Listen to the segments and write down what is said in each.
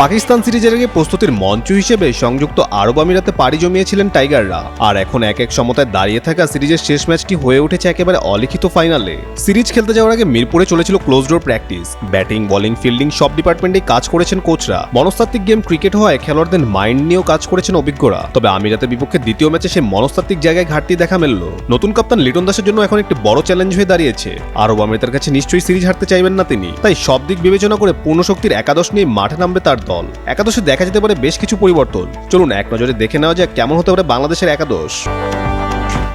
পাকিস্তান সিরিজের আগে প্রস্তুতির মঞ্চ হিসেবে সংযুক্ত আরব আমিরাতে পাড়ি জমিয়েছিলেন টাইগাররা। আর এখন এক এক সমতায় দাঁড়িয়ে থাকা সিরিজের শেষ ম্যাচটি হয়ে উঠেছে একেবারে অলিখিত ফাইনালে। সিরিজ খেলতে যাওয়ার আগে মিরপুরে চলেছিল close door practice batting bowling fielding সব ডিপার্টমেন্টেই কাজ করেছেন কোচরা। মনস্তাত্ত্বিক গেম ক্রিকেট হওয়ায় খেলোয়াড়দের মাইন্ড নিয়েও কাজ করেছেন অভিজ্ঞরা। তবে আমিরাতের বিপক্ষে দ্বিতীয় ম্যাচে সে মনস্তাত্ত্বিক জায়গায় ঘাটতি দেখা মিলল। নতুন কাপ্তান লিটন দাসের জন্য এখন একটি বড় চ্যালেঞ্জ হয়ে দাঁড়িয়েছে। আরব আমিরাতের কাছে নিশ্চয়ই সিরিজ হারতে চাইবেন না তিনি। তাই সব দিক বিবেচনা করে পূর্ণ শক্তির একাদশ নিয়ে মাঠে নামবে তার দল। একাদশে দেখা যেতে পারে বেশ কিছু পরিবর্তন। চলুন এক নজরে দেখে নেওয়া যাক কেমন হতে পারে বাংলাদেশের একাদশ।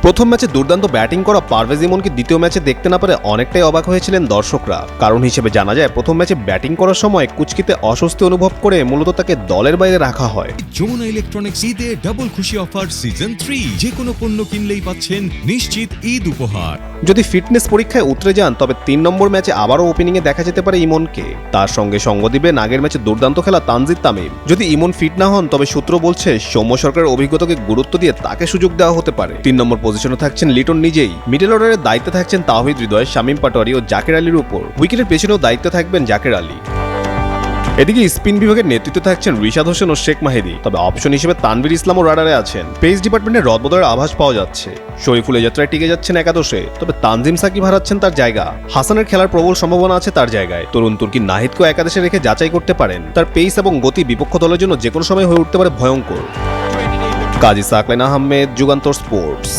প্রথম ম্যাচে দুর্দান্ত ব্যাটিং করা পারভেজ ইমনকে দ্বিতীয় ম্যাচে দেখতে না পারে অনেকটাই অবাক হয়েছিলেন দর্শকরা। কারণ হিসেবে জানা যায় প্রথম ম্যাচে ব্যাটিং করার সময় কুচকিতে অস্বস্তি অনুভব করে মূলত তাকে দলের বাইরে রাখা হয়। যমুনা ইলেকট্রনিক্স ঈদে ডাবল খুশি অফার সিজন থ্রি যে কোনো পণ্য কিনলেই পাচ্ছেন নিশ্চিত ঈদ উপহার। যদি ফিটনেস পরীক্ষায় উতরে যান তবে তিন নম্বর ম্যাচে আবারও ওপেনিংয়ে দেখা যেতে পারে ইমনকে। তার সঙ্গে সঙ্গ দিবেন আগের ম্যাচে দুর্দান্ত খেলা তানজিদ তামিম। যদি ইমন ফিট না হন তবে সূত্র বলছে সৌম্য সরকারের অভিজ্ঞতাকে গুরুত্ব দিয়ে তাকে সুযোগ দেওয়া হতে পারে। তিন নম্বর পজিশনে থাকছেন লিটন নিজেই। মিডল অর্ডারের দায়িত্বে থাকছেন তাহিদ হৃদয়, শামীম পাটোয়ারি ও জাকের আলীর উপর। উইকেটের পেছনেও দায়িত্বে থাকবেন জাকের আলী। এদিকে স্পিন বিভাগের নেতৃত্বে থাকছেন রিশাদ হোসেন ও শেখ মাহিদি। তবে অপশন হিসেবে তানভীর ইসলামও রাডারে আছেন। পেস ডিপার্টমেন্টের রদবদলের আভাস পাওয়া যাচ্ছে। শরীফুলের যাত্রায় টিকে যাচ্ছেন একাদশে। তবে তানজিম সাকিব হারাচ্ছেন তার জায়গা। হাসানের খেলার প্রবল সম্ভাবনা আছে তার জায়গায়। তরুণ তুর্কি নাহিদকেও একাদশে রেখে যাচাই করতে পারেন। তার পেস এবং গতি বিপক্ষ দলের জন্য যে কোনো সময় হয়ে উঠতে পারে ভয়ঙ্কর। কাজী সাকলেন আহমেদ, যুগান্তর স্পোর্টস।